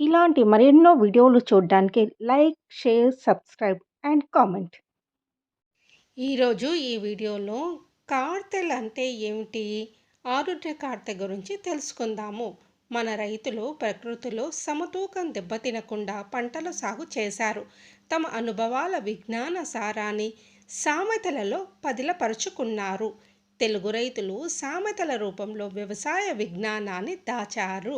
ఇలాంటి మరెన్నో వీడియోలు చూడడానికి like share subscribe and comment. ఈరోజు ఈ వీడియోలో కార్తెలు అంటే ఏమిటి? ఆరోగ్య కార్తె గురించి తెలుసుకుందాము. మన రైతులు ప్రకృతిలో సమతూకం దెబ్బతినకుండా పంటల సాగు చేశారు. తమ అనుభవాల విజ్ఞాన సారాన్ని సామెతలలో పదిలపరుచుకున్నారు. తెలుగు రైతులు సామెతల రూపంలో వ్యవసాయ విజ్ఞానాన్ని దాచారు.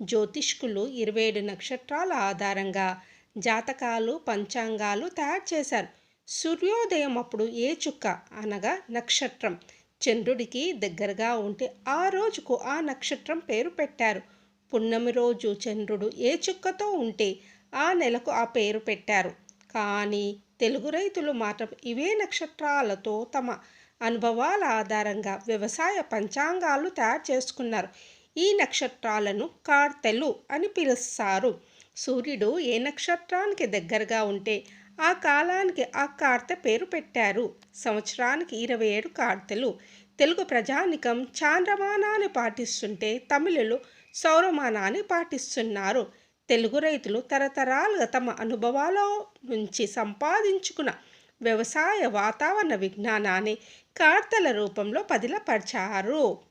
జ్యోతిష్కులు ఇరవై ఏడు నక్షత్రాల ఆధారంగా జాతకాలు పంచాంగాలు తయారు చేశారు. సూర్యోదయం అప్పుడు ఏ చుక్క అనగా నక్షత్రం. చంద్రుడికి దగ్గరగా ఉంటే ఆ రోజుకు ఆ నక్షత్రం పేరు పెట్టారు. పున్నమి రోజు చంద్రుడు ఏ చుక్కతో ఉంటే ఆ నెలకు ఆ పేరు పెట్టారు. కానీ తెలుగు రైతులు మాత్రం ఇవే నక్షత్రాలతో తమ అనుభవాల ఆధారంగా వ్యవసాయ పంచాంగాలు తయారు చేసుకున్నారు. ఈ నక్షత్రాలను కార్తెలు అని పిలుస్తారు. సూర్యుడు ఏ నక్షత్రానికి దగ్గరగా ఉంటే ఆ కాలానికి ఆ కార్తె పేరు పెట్టారు. సంవత్సరానికి ఇరవై ఏడు కార్తెలు. తెలుగు ప్రజానికం చాంద్రమానాన్ని పాటిస్తుంటే తమిళులు సౌరమానాన్ని పాటిస్తున్నారు. తెలుగు రైతులు తరతరాలుగా తమ అనుభవాల నుంచి సంపాదించుకున్న వ్యవసాయ వాతావరణ విజ్ఞానాన్ని కార్తల రూపంలో పదిలపరిచారు.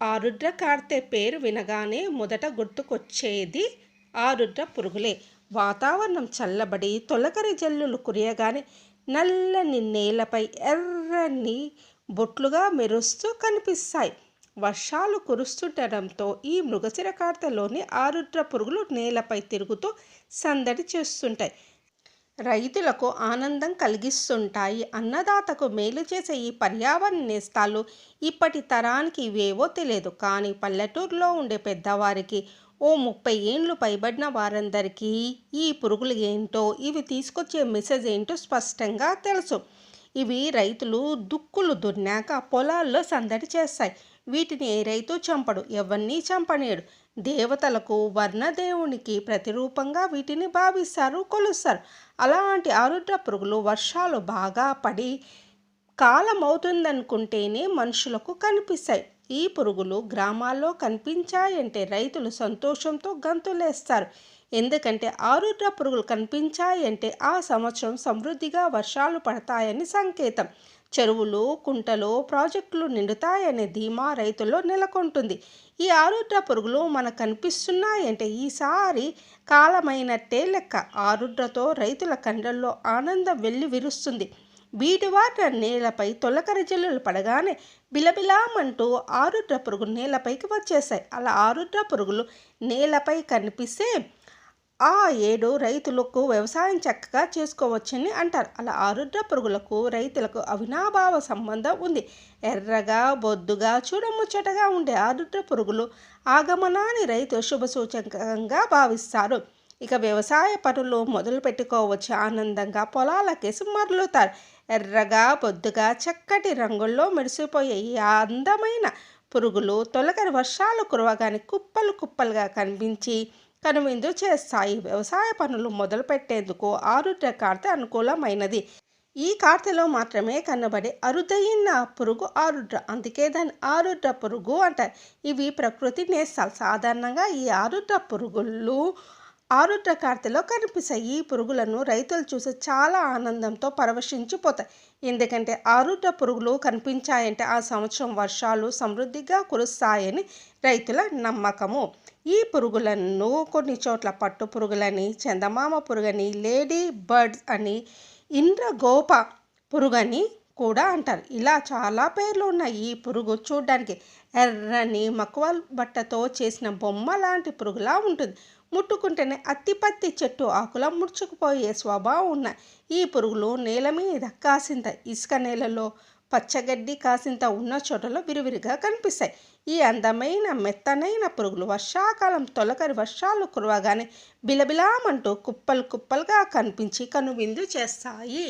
ఆ కార్తె పేరు వినగానే మొదట గుర్తుకొచ్చేది ఆరుద్ర పురుగులే. వాతావరణం చల్లబడి తొలకరి జల్లులు కురియగానే నల్లని నేలపై ఎర్రని బొట్లుగా మెరుస్తూ కనిపిస్తాయి. వర్షాలు కురుస్తుండటంతో ఈ మృగశిర కార్తెలోని ఆరుద్ర పురుగులు నేలపై తిరుగుతూ సందడి చేస్తుంటాయి. రైతులకు ఆనందం కలిగిస్తుంటాయి. అన్నదాతకు మేలు చేసే ఈ పర్యావరణ నేస్తాలు ఇప్పటి తరానికి ఇవేవో తెలియదు. కానీ పల్లెటూరులో ఉండే పెద్దవారికి ఓ ముప్పై ఏండ్లు పైబడిన వారందరికీ ఈ పురుగులు ఏంటో ఇవి తీసుకొచ్చే మెసేజ్ ఏంటో స్పష్టంగా తెలుసు. ఇవి రైతులు దుక్కులు దున్నాక పొలాల్లో సందడి చేస్తాయి. వీటిని ఏ రైతు చంపడు ఎవరిని చంపనేడు దేవతలకు వర్ణదేవునికి ప్రతిరూపంగా వీటిని భావిస్తారు కొలుస్తారు. అలాంటి ఆరుద్ర పురుగులు వర్షాలు బాగా పడి కాలం అవుతుందనుకుంటేనే మనుషులకు కనిపిస్తాయి. ఈ పురుగులు గ్రామాల్లో కనిపించాయంటే రైతులు సంతోషంతో గంతులేస్తారు. ఎందుకంటే ఆరుద్ర పురుగులు కనిపించాయంటే ఆ సంవత్సరం సమృద్ధిగా వర్షాలు పడతాయని సంకేతం. చెరువులు కుంటలు ప్రాజెక్టులు నిండుతాయనే ధీమా రైతుల్లో నెలకొంటుంది. ఈ ఆరుద్ర పురుగులు మనకు కనిపిస్తున్నాయంటే ఈసారి కాలమైనట్టే లెక్క. ఆరుద్రతో రైతుల కండల్లో ఆనందం వెళ్ళి విరుస్తుంది. బీటివాట నేలపై తొలకరి జల్లులు పడగానే బిలబిలామంటూ ఆరుద్ర పురుగు నేలపైకి వచ్చేసాయి అలా ఆరుద్ర పురుగులు నేలపై కనిపిస్తే ఆ ఏడు రైతులకు వ్యవసాయం చక్కగా చేసుకోవచ్చని అంటారు. అలా ఆరుద్ర పురుగులకు రైతులకు అవినాభావ సంబంధం ఉంది. ఎర్రగా బొద్దుగా చూడముచ్చటగా ఉండే ఆరుద్ర పురుగులు ఆగమనాన్ని రైతు శుభ సూచకంగా భావిస్తారు. ఇక వ్యవసాయ పనులు మొదలు పెట్టుకోవచ్చు. ఆనందంగా పొలాలకేసి మరలుతారు ఎర్రగా బొద్దుగా చక్కటి రంగుల్లో మెరిసిపోయే ఈ అందమైన పురుగులు తొలకరి వర్షాలు కురవగానే కుప్పలు కుప్పలుగా కనిపించి కనువిందు చేస్తాయి. వ్యవసాయ పనులు మొదలుపెట్టేందుకు ఆరుద్ర కార్తె అనుకూలమైనది. ఈ కార్తెలో మాత్రమే కనబడే అరుదైన పురుగు ఆరుద్ర. అందుకే దాని ఆరుద్ర పురుగు అంటారు. ఇవి ప్రకృతి నేస్తాలు. సాధారణంగా ఈ ఆరుద్ర పురుగులు ఆరుద్ర కార్తెలో కనిపిస్తాయి ఈ పురుగులను రైతులు చూసి చాలా ఆనందంతో పరవశించిపోతాయి. ఎందుకంటే ఆరుద్ర పురుగులు కనిపించాయంటే ఆ సంవత్సరం వర్షాలు సమృద్ధిగా కురుస్తాయని రైతుల నమ్మకము. ఈ పురుగులను కొన్ని చోట్ల పట్టు పురుగులని చందమామ పురుగని లేడీ బర్డ్స్ అని ఇంద్రగోప పురుగని కూడా అంటారు. ఇలా చాలా పేర్లు ఉన్నాయి ఈ పురుగు చూడడానికి. ఎర్రని మక్కువ బట్టతో చేసిన బొమ్మ లాంటి పురుగులా ఉంటుంది. ముట్టుకుంటేనే అత్తిపత్తి చెట్టు ఆకుల ముడుచుకుపోయే స్వభావం ఉన్న ఈ పురుగులు నేల మీద కాసింత ఇసుక నేలలో పచ్చగడ్డి కాసింత ఉన్న చోటలో విరివిరిగా కనిపిస్తాయి. ఈ అందమైన మెత్తనైన పురుగులు వర్షాకాలం తొలకరి వర్షాలు కురవగానే బిలబిలామంటూ కుప్పలు కుప్పలుగా కనిపించి కనువిందు చేస్తాయి.